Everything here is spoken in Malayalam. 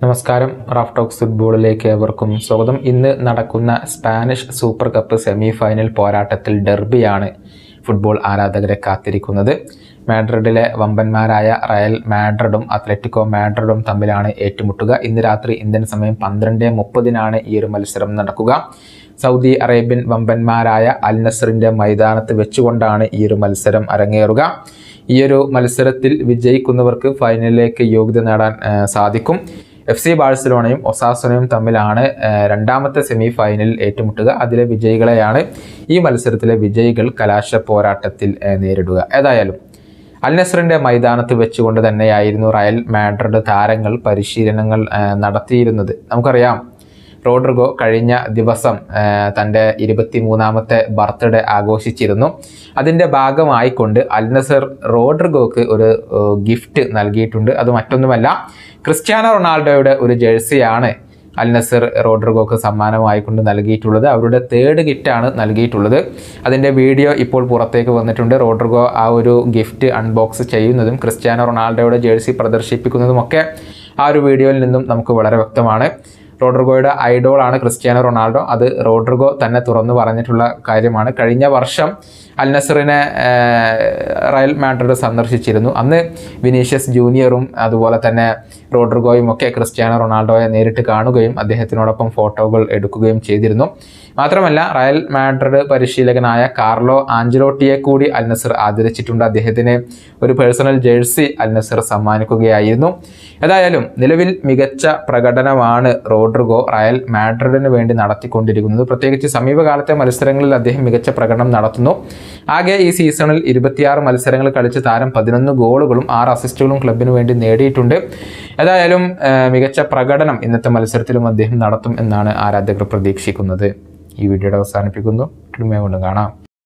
നമസ്കാരം. റാഫ് ടോക്സ് ഫുട്ബോളിലേക്ക് ഏവർക്കും സ്വാഗതം. ഇന്ന് നടക്കുന്ന Spanish super cup semi final പോരാട്ടത്തിൽ ഡെർബിയാണ് ഫുട്ബോൾ ആരാധകരെ കാത്തിരിക്കുന്നത്. മാഡ്രിഡിലെ വമ്പന്മാരായ റയൽ മാഡ്രിഡും അത്ലറ്റിക്കോ മാഡ്രിഡും തമ്മിലാണ് ഏറ്റുമുട്ടുക. ഇന്ന് രാത്രി ഇന്ത്യൻ സമയം പന്ത്രണ്ട് മുപ്പതിനാണ് ഈ ഒരു മത്സരം നടക്കുക. സൗദി അറേബ്യൻ വമ്പന്മാരായ അൽ നസറിന്റെ മൈതാനത്ത് വെച്ചുകൊണ്ടാണ് ഈ ഒരു മത്സരം അരങ്ങേറുക. ഈ ഒരു മത്സരത്തിൽ വിജയിക്കുന്നവർക്ക് ഫൈനലിലേക്ക് യോഗ്യത നേടാൻ സാധിക്കും. എഫ് സി ബാഴ്സലോണയും ഒസാസോണയും തമ്മിലാണ് രണ്ടാമത്തെ സെമി ഫൈനലിൽ ഏറ്റുമുട്ടുക. അതിലെ വിജയികളെയാണ് ഈ മത്സരത്തിലെ വിജയികൾ കലാശ പോരാട്ടത്തിൽ നേരിടുക. ഏതായാലും അൽ നസറിന്റെ മൈതാനത്ത് വെച്ചുകൊണ്ട് തന്നെയായിരുന്നു റയൽ മാഡ്രിഡ് താരങ്ങൾ പരിശീലനങ്ങൾ നടത്തിയിരുന്നത്. നമുക്കറിയാം റോഡ്രിഗോ കഴിഞ്ഞ ദിവസം തന്റെ ഇരുപത്തി മൂന്നാമത്തെ ബർത്ത്ഡേ ആഘോഷിച്ചിരുന്നു. അതിന്റെ ഭാഗമായിക്കൊണ്ട് അൽനസർ റോഡ്രിഗോക്ക് ഒരു ഗിഫ്റ്റ് നൽകിയിട്ടുണ്ട്. അത് മറ്റൊന്നുമല്ല ക്രിസ്ത്യാനോ റൊണാൾഡോയുടെ ഒരു ജേഴ്സിയാണ് അൽ നസർ റോഡ്രിഗോക്ക് സമ്മാനമായിക്കൊണ്ട് നൽകിയിട്ടുള്ളത്. അവരുടെ തേർഡ് ഗിഫ്റ്റാണ് നൽകിയിട്ടുള്ളത്. അതിന്റെ വീഡിയോ ഇപ്പോൾ പുറത്തേക്ക് വന്നിട്ടുണ്ട്. റോഡ്രിഗോ ആ ഒരു ഗിഫ്റ്റ് അൺബോക്സ് ചെയ്യുന്നതും ക്രിസ്ത്യാനോ റൊണാൾഡോയുടെ ജേഴ്സി പ്രദർശിപ്പിക്കുന്നതുമൊക്കെ ആ ഒരു വീഡിയോയിൽ നിന്നും നമുക്ക് വളരെ വ്യക്തമാണ്. റോഡ്രിഗോയുടെ ഐഡോളാണ് ക്രിസ്ത്യാനോ റൊണാൾഡോ. അത് റോഡ്രിഗോ തന്നെ തുറന്നു പറഞ്ഞിട്ടുള്ള കാര്യമാണ്. കഴിഞ്ഞ വർഷം അൽ നസറിനെ റയൽ മാഡ്രിഡ് സന്ദർശിച്ചിരുന്നു. അന്ന് വിനീഷ്യസ് ജൂനിയറും അതുപോലെ തന്നെ റോഡ്രിഗോയും ഒക്കെ ക്രിസ്ത്യാനോ റൊണാൾഡോയെ നേരിട്ട് കാണുകയും അദ്ദേഹത്തിനോടൊപ്പം ഫോട്ടോകൾ എടുക്കുകയും ചെയ്തിരുന്നു. മാത്രമല്ല റയൽ മാഡ്രിഡ് പരിശീലകനായ കാർലോ ആഞ്ചലോട്ടിയെ കൂടി അൽ നസർ ആദരിച്ചിട്ടുണ്ട്. അദ്ദേഹത്തിന് ഒരു പേഴ്സണൽ ജേഴ്സി അൽ നസർ സമ്മാനിക്കുകയായിരുന്നു. ഏതായാലും നിലവിൽ മികച്ച പ്രകടനമാണ് റോഡ്രിഗോ റയൽ മാഡ്രിഡിന് വേണ്ടി നടത്തിക്കൊണ്ടിരിക്കുന്നത്. പ്രത്യേകിച്ച് സമീപകാലത്തെ മത്സരങ്ങളിൽ അദ്ദേഹം മികച്ച പ്രകടനം നടത്തുന്നു. ആകെ ഈ സീസണിൽ ഇരുപത്തിയാറ് മത്സരങ്ങൾ കളിച്ച് താരം പതിനൊന്ന് ഗോളുകളും ആറ് അസിസ്റ്റുകളും ക്ലബിന് വേണ്ടി നേടിയിട്ടുണ്ട്. ഏതായാലും മികച്ച പ്രകടനം ഇന്നത്തെ മത്സരത്തിലും അദ്ദേഹം നടത്തും എന്നാണ് ആരാധകർ പ്രതീക്ഷിക്കുന്നത്. ഈ വീഡിയോയുടെ അവസാനിപ്പിക്കുന്നു. കൊണ്ട് കാണാം.